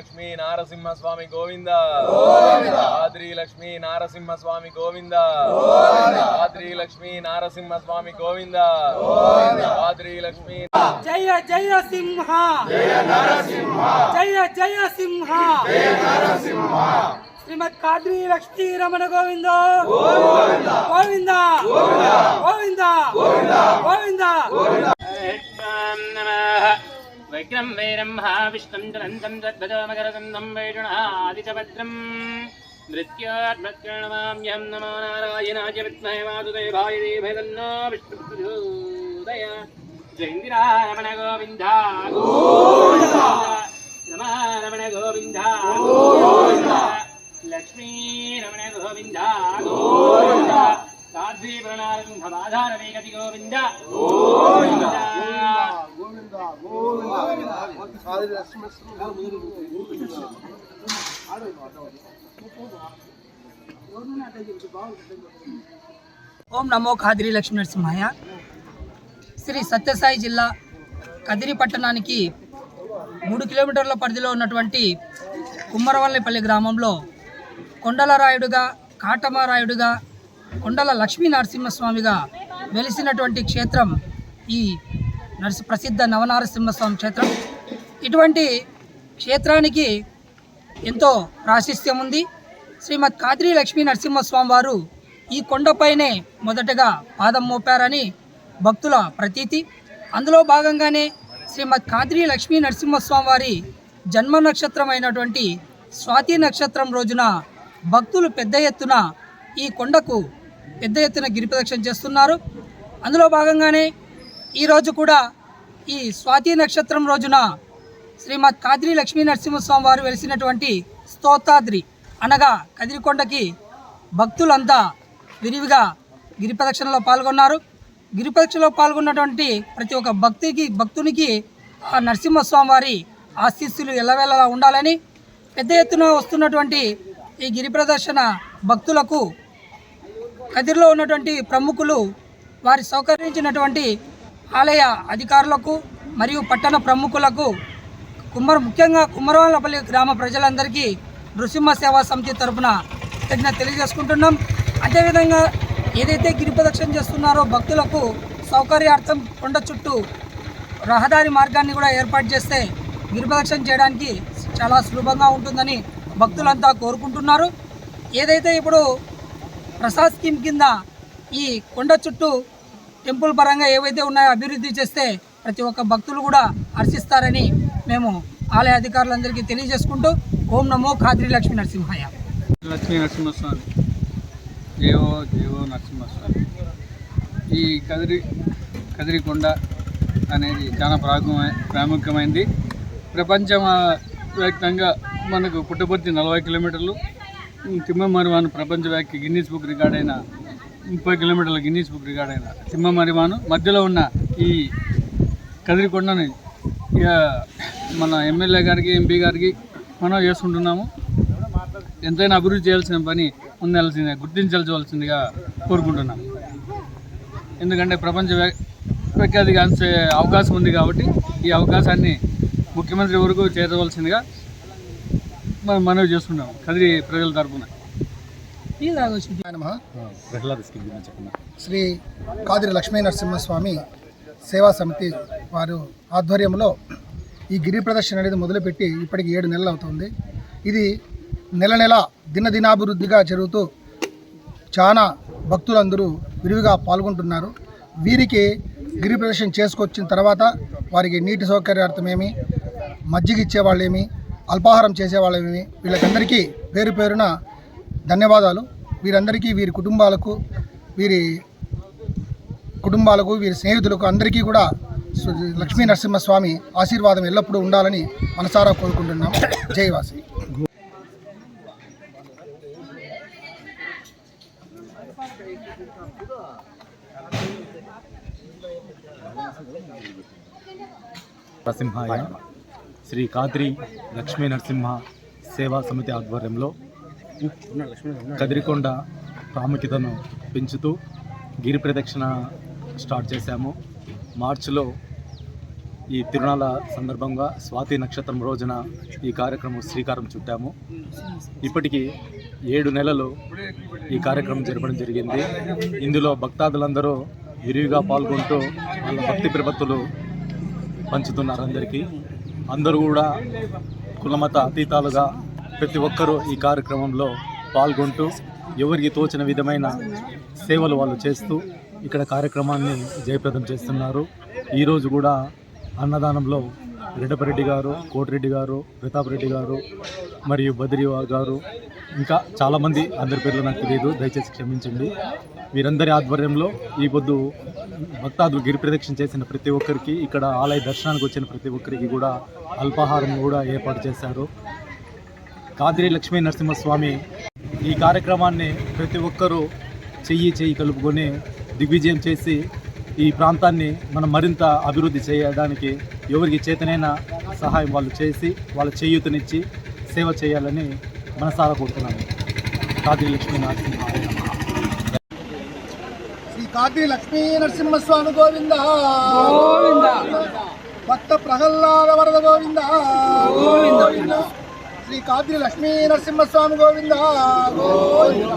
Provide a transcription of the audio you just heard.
లక్ష్మీ నారసింహ స్వామి గోవింద. ఆద్రి లక్ష్మీ నారసింహ స్వామి గోవింద. ఆద్రి లక్ష్మీ నారసింహ స్వామి గోవింద. ఆద్రి లక్ష్మీ జయ జయ సింహ. జయ నరసింహ. జయ జయ సింహ. జయ నరసింహ. శ్రీమద్ కాద్రి లక్ష్మీ రమణ గోవింద. వైగ్రం వైరం మహావిష్ణుం జ్వలంతం తద్భజమకరగంధం వైరుణాదిచభద్రం మృత్యోర్మృత్యుర్నమామ్యహం నమో నారాయణాయ విద్మహే వాసుదేవాయ ధీమహి తన్నో విష్ణుప్రచోదయ జయంతిరారమణ గోవింద గోవింద రమణ గోవింద గోవింద లక్ష్మీ రమణ గోవింద గోవింద ఓం నమో ఖాద్రి లక్ష్మీ నరసింహయ్య శ్రీ సత్యసాయి జిల్లా కదిరి పట్టణానికి మూడు కిలోమీటర్ల పరిధిలో ఉన్నటువంటి కుమ్మరవల్లిపల్లి గ్రామంలో కొండలరాయుడుగా కాటమరాయుడుగా కొండల లక్ష్మీ నరసింహస్వామిగా వెలిసినటువంటి క్షేత్రం ఈ నరసి ప్రసిద్ధ నవనారసింహస్వామి క్షేత్రం. ఇటువంటి క్షేత్రానికి ఎంతో ప్రాశస్త్యం ఉంది. శ్రీమద్ కాదిరి లక్ష్మీ నరసింహస్వామి వారు ఈ కొండపైనే మొదటగా పాదం మోపారని భక్తుల ప్రతీతి. అందులో భాగంగానే శ్రీమద్ కాదిరి లక్ష్మీ నరసింహస్వామి వారి జన్మ నక్షత్రం అయినటువంటి స్వాతి నక్షత్రం రోజున భక్తులు పెద్ద ఎత్తున ఈ కొండకు పెద్ద ఎత్తున గిరిప్రదక్షిణ చేస్తున్నారు. అందులో భాగంగానే ఈరోజు కూడా ఈ స్వాతి నక్షత్రం రోజున శ్రీమద్ కాద్రి లక్ష్మీ నరసింహస్వామి వారు వెలిసినటువంటి స్తోతాద్రి అనగా కదిరికొండకి భక్తులంతా విరివిగా గిరిప్రదక్షిణలో పాల్గొన్నారు. గిరిప్రదక్షిణలో పాల్గొన్నటువంటి ప్రతి ఒక్క భక్తికి భక్తునికి ఆ నరసింహస్వామి వారి ఆశీస్సులు ఎల్లవేళలా ఉండాలని పెద్ద ఎత్తున వస్తున్నటువంటి ఈ గిరి ప్రదర్శన భక్తులకు కదిరిలో ఉన్నటువంటి ప్రముఖులు వారి సౌకర్యించినటువంటి ఆలయ అధికారులకు మరియు పట్టణ ప్రముఖులకు కుమ్మర ముఖ్యంగా కుమ్మరవాళ్ళపల్లి గ్రామ ప్రజలందరికీ నృసింహ సేవా సమితి తరపున కృతజ్ఞత తెలియజేసుకుంటున్నాం. అదేవిధంగా ఏదైతే గిరిప్రదక్షిణ చేస్తున్నారో భక్తులకు సౌకర్యార్థం కొండ చుట్టూ రహదారి మార్గాన్ని కూడా ఏర్పాటు చేస్తే గిరిప్రదక్షిణ చేయడానికి చాలా సులభంగా ఉంటుందని భక్తులంతా కోరుకుంటున్నారు. ఏదైతే ఇప్పుడు ప్రసాద్ స్కీమ్ కింద ఈ కొండ చుట్టూ టెంపుల్ పరంగా ఏవైతే ఉన్నాయో అభివృద్ధి చేస్తే ప్రతి ఒక్క భక్తులు కూడా హర్షిస్తారని మేము ఆలయ అధికారులందరికీ తెలియజేసుకుంటూ ఓం నమో ఖాద్రి లక్ష్మీ నరసింహయ్య. లక్ష్మీ నరసింహస్వామి. దేవో దేవో నరసింహస్వామి. ఈ కదిరి కదిరికొండ అనేది చాలా ప్రాముఖ్యమై ప్రాముఖ్యమైనది ప్రపంచ వ్యాప్తంగా మనకు పుట్టపర్తి నలభై కిలోమీటర్లు. తిమ్మమరివాను ప్రపంచవ్యాప్తి గిన్నీస్ బుక్ రికార్డ్ అయిన ముప్పై కిలోమీటర్ల గిన్నీస్ బుక్ రికార్డ్ అయిన తిమ్మమరివాను మధ్యలో ఉన్న ఈ కదిరికొండని ఇక మన ఎమ్మెల్యే గారికి ఎంపీ గారికి మనం చేసుకుంటున్నాము ఎంతైనా అభివృద్ధి చేయాల్సిన పని ఉండాల్సిందే గుర్తించాల్సివలసిందిగా కోరుకుంటున్నాం ఎందుకంటే ప్రపంచ ప్రఖ్యాతి ప్రఖ్యాతిగాంచే అవకాశం ఉంది కాబట్టి ఈ అవకాశాన్ని ముఖ్యమంత్రి వరకు చేరవలసిందిగా మనం మనవి చేసుకుంటాం కదిరి ప్రజల తరపున. శ్రీ కాదిరి లక్ష్మీ నరసింహస్వామి సేవా సమితి వారు ఆధ్వర్యంలో ఈ గిరి ప్రదర్శన అనేది మొదలుపెట్టి ఇప్పటికి ఏడు నెలలు అవుతుంది. ఇది నెల నెల దినదినాభివృద్ధిగా జరుగుతూ చాలా భక్తులందరూ విరివిగా పాల్గొంటున్నారు. వీరికి గిరి ప్రదర్శన చేసుకొచ్చిన తర్వాత వారికి నీటి సౌకర్యార్థమేమి మజ్జిగ ఇచ్చేవాళ్ళేమి అల్పాహారం చేసేవాళ్ళేమి వీళ్ళకందరికీ పేరు పేరున ధన్యవాదాలు. వీరందరికీ వీరి కుటుంబాలకు వీరి కుటుంబాలకు వీరి స్నేహితులకు అందరికీ కూడా లక్ష్మీ నరసింహస్వామి ఆశీర్వాదం ఎల్లప్పుడూ ఉండాలని మనసారా కోరుకుంటున్నాం. జయవాసి నరసింహాయ శ్రీ కాద్రి లక్ష్మీ నరసింహ సేవా సమితి ఆధ్వర్యంలో కదిరికొండ ప్రాముఖ్యతను పెంచుతూ గిరి ప్రదక్షిణ స్టార్ట్ చేశాము. మార్చిలో ఈ తిరునాళ సందర్భంగా స్వాతి నక్షత్రం రోజున ఈ కార్యక్రమం శ్రీకారం చుట్టాము. ఇప్పటికీ ఏడు నెలలు ఈ కార్యక్రమం జరపడం జరిగింది. ఇందులో భక్తాదులందరూ విరివిగా పాల్గొంటూ వాళ్ళ భక్తి ప్రపత్తులు పంచుతున్నారు అందరికీ. అందరూ కూడా కులమత అతీతాలుగా ప్రతి ఒక్కరూ ఈ కార్యక్రమంలో పాల్గొంటూ ఎవరికి తోచిన విధమైన సేవలు వాళ్ళు చేస్తూ ఇక్కడ కార్యక్రమాన్ని జయప్రదం చేస్తున్నారు. ఈరోజు కూడా అన్నదానంలో రెడ్డపరెడ్డి గారు కోటిరెడ్డి గారు ప్రతాప్ రెడ్డి గారు మరియు బద్రి గారు ఇంకా చాలామంది అందరి పేర్లు నాకు తెలియదు దయచేసి క్షమించండి. వీరందరి ఆధ్వర్యంలో ఈ పొద్దు భక్తాదులు గిరి ప్రదక్షిణ చేసిన ప్రతి ఒక్కరికి ఇక్కడ ఆలయ దర్శనానికి వచ్చిన ప్రతి ఒక్కరికి కూడా అల్పాహారం కూడా ఏర్పాటు చేశారు. కాదిరి లక్ష్మీ నరసింహస్వామి ఈ కార్యక్రమాన్ని ప్రతి ఒక్కరూ చెయ్యి చెయ్యి కలుపుకొని దిగ్విజయం చేసి ఈ ప్రాంతాన్ని మనం మరింత అభివృద్ధి చేయడానికి ఎవరికి చేతనైన సహాయం వాళ్ళు చేసి వాళ్ళ చేయూతనిచ్చి సేవ చేయాలని మనసారా కోరుతున్నాను కాదిరి లక్ష్మీ నరసింహ. శ్రీ కాటి లక్ష్మీ నరసింహస్వామి గోవింద. భక్త ప్రహ్లాద వరద గోవింద. శ్రీ కాద్రి లక్ష్మీ నరసింహస్వామి గోవింద. గోవింద